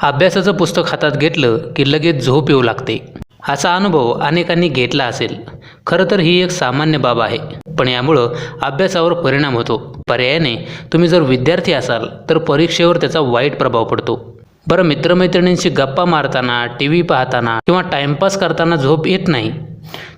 अभ्यासाचं पुस्तक हातात घेतलं की लगेच झोप येऊ लागते. असा अनुभव अनेकांनी घेतला असेल. खरं तर ही एक सामान्य बाब आहे. पण यामुळं अभ्यासावर परिणाम होतो. पर्यायाने तुम्ही जर विद्यार्थी असाल तर परीक्षेवर त्याचा वाईट प्रभाव पडतो. बरं मित्रमैत्रिणींशी गप्पा मारताना टी व्ही पाहताना किंवा टाइमपास करताना झोप येत नाही.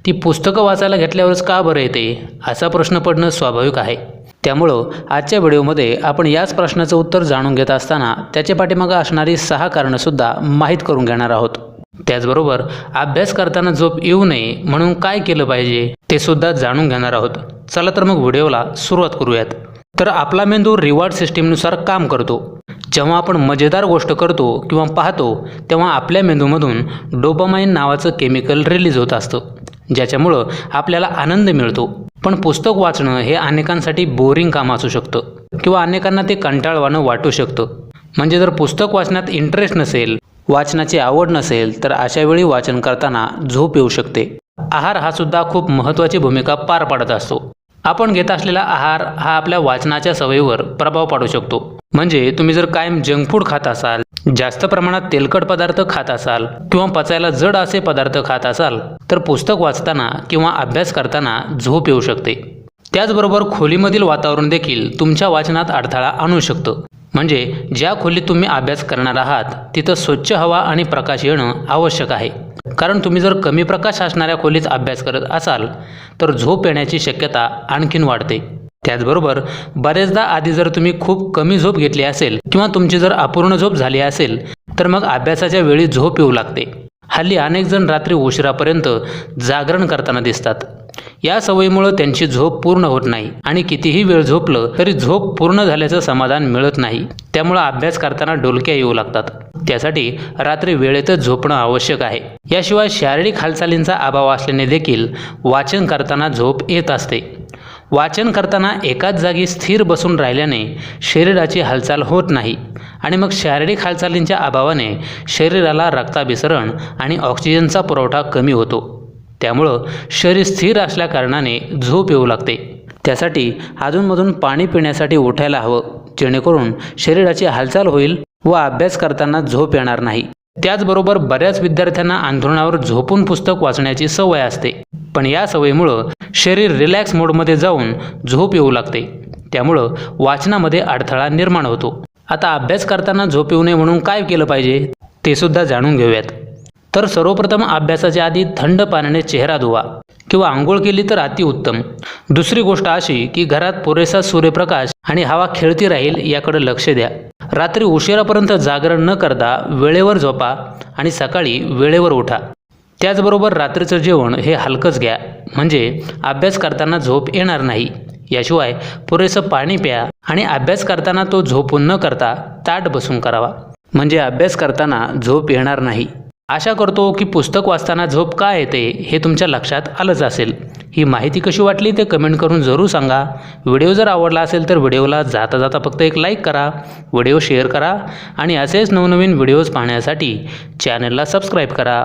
ती पुस्तकं वाचायला घेतल्यावरच का बरं येते? असा प्रश्न पडणं स्वाभाविक आहे. त्यामुळं आजच्या व्हिडिओमध्ये आपण याच प्रश्नाचं उत्तर जाणून घेत असताना त्याच्या पाठीमागं असणारी सहा कारणंसुद्धा माहीत करून घेणार आहोत. त्याचबरोबर अभ्यास करताना झोप येऊ नये म्हणून काय केलं पाहिजे ते सुद्धा जाणून घेणार आहोत. चला तर मग व्हिडिओला सुरुवात करूयात. तर आपला मेंदू रिवॉर्ड सिस्टीमनुसार काम करतो. जेव्हा आपण मजेदार गोष्ट करतो किंवा पाहतो तेव्हा आपल्या मेंदूमधून डोपामाइन नावाचं केमिकल रिलीज होत असतं. ज्याच्यामुळं आपल्याला आनंद मिळतो. पण पुस्तक वाचणं हे अनेकांसाठी बोरिंग काम असू शकतं किंवा अनेकांना ते कंटाळवाणं वाटू शकतं. म्हणजे जर पुस्तक वाचण्यात इंटरेस्ट नसेल वाचनाची आवड नसेल तर अशा वेळी वाचन करताना झोप येऊ शकते. आहार हा सुद्धा खूप महत्त्वाची भूमिका पार पाडत असतो. आपण घेत असलेला आहार हा आपल्या वाचनाच्या सवयीवर प्रभाव पाडू शकतो. म्हणजे तुम्ही जर कायम जंक फूड खात असाल जास्त प्रमाणात तेलकट पदार्थ खात असाल किंवा पचायला जड असे पदार्थ खात असाल तर पुस्तक वाचताना किंवा अभ्यास करताना झोप येऊ शकते. त्याचबरोबर खोलीमधील वातावरण देखील तुमच्या वाचनात अडथळा आणू शकतं. म्हणजे ज्या खोलीत तुम्ही अभ्यास करणार आहात तिथं स्वच्छ हवा आणि प्रकाश येणं आवश्यक आहे. कारण तुम्ही जर कमी प्रकाश असणाऱ्या खोलीत अभ्यास करत असाल तर झोप येण्याची शक्यता आणखीन वाढते. त्याचबरोबर बरेचदा आधी जर तुम्ही खूप कमी झोप घेतली असेल किंवा तुमची जर अपूर्ण झोप झाली असेल तर मग अभ्यासाच्या वेळी झोप येऊ लागते. हल्ली अनेक जण रात्री उशिरापर्यंत जागरण करताना दिसतात. या सवयीमुळं त्यांची झोप पूर्ण होत नाही आणि कितीही वेळ झोपलं तरी झोप पूर्ण झाल्याचं समाधान मिळत नाही. त्यामुळं अभ्यास करताना डोलक्या येऊ लागतात. त्यासाठी रात्री वेळेतच झोपणं आवश्यक आहे. याशिवाय शारीरिक हालचालींचा अभाव असल्याने देखील वाचन करताना झोप येत असते. वाचन करताना एकाच जागी स्थिर बसून राहिल्याने शरीराची हालचाल होत नाही आणि मग शारीरिक हालचालींच्या अभावाने शरीराला रक्ताभिसरण आणि ऑक्सिजनचा पुरवठा कमी होतो. त्यामुळं शरीर स्थिर असल्याकारणाने झोप येऊ लागते. त्यासाठी अधूनमधून पाणी पिण्यासाठी उठायला हवं जेणेकरून शरीराची हालचाल होईल व अभ्यास करताना झोप येणार नाही. त्याचबरोबर बऱ्याच विद्यार्थ्यांना अंथरुणावर झोपून पुस्तक वाचण्याची सवय असते. पण या सवयीमुळं शरीर रिलॅक्स मोडमध्ये जाऊन झोप येऊ लागते. त्यामुळं वाचनामध्ये अडथळा निर्माण होतो. आता अभ्यास करताना झोप येऊ नये म्हणून काय केलं पाहिजे? ते सुद्धा जाणून घेऊयात. तर सर्वप्रथम अभ्यासाच्या आधी थंड पाण्याने चेहरा धुवा किंवा आंघोळ केली तर अतिउत्तम दुसरी गोष्ट अशी की घरात पुरेसा सूर्यप्रकाश आणि हवा खेळती राहील याकडे लक्ष द्या. रात्री उशिरापर्यंत जागरण न करता वेळेवर झोपा आणि सकाळी वेळेवर उठा. त्याचबरोबर रात्रीचं जेवण हे हलकंच घ्या. म्हणजे अभ्यास करताना झोप येणार नाही. याशिवाय पुरेसं पाणी प्या आणि अभ्यास करताना तो झोपून न करता ताट बसून करावा. म्हणजे अभ्यास करताना झोप येणार नाही. आशा करतो की पुस्तक वाचताना झोप का येते हे तुमच्या लक्षात आलंच असेल. ही माहिती कशी वाटली ते कमेंट करून जरूर सांगा. व्हिडिओ जर आवडला असेल तर व्हिडिओला जाता जाता फक्त एक लाईक करा व्हिडिओ शेअर करा आणि असेच नवनवीन व्हिडिओज पाहण्यासाठी चॅनलला सबस्क्राईब करा.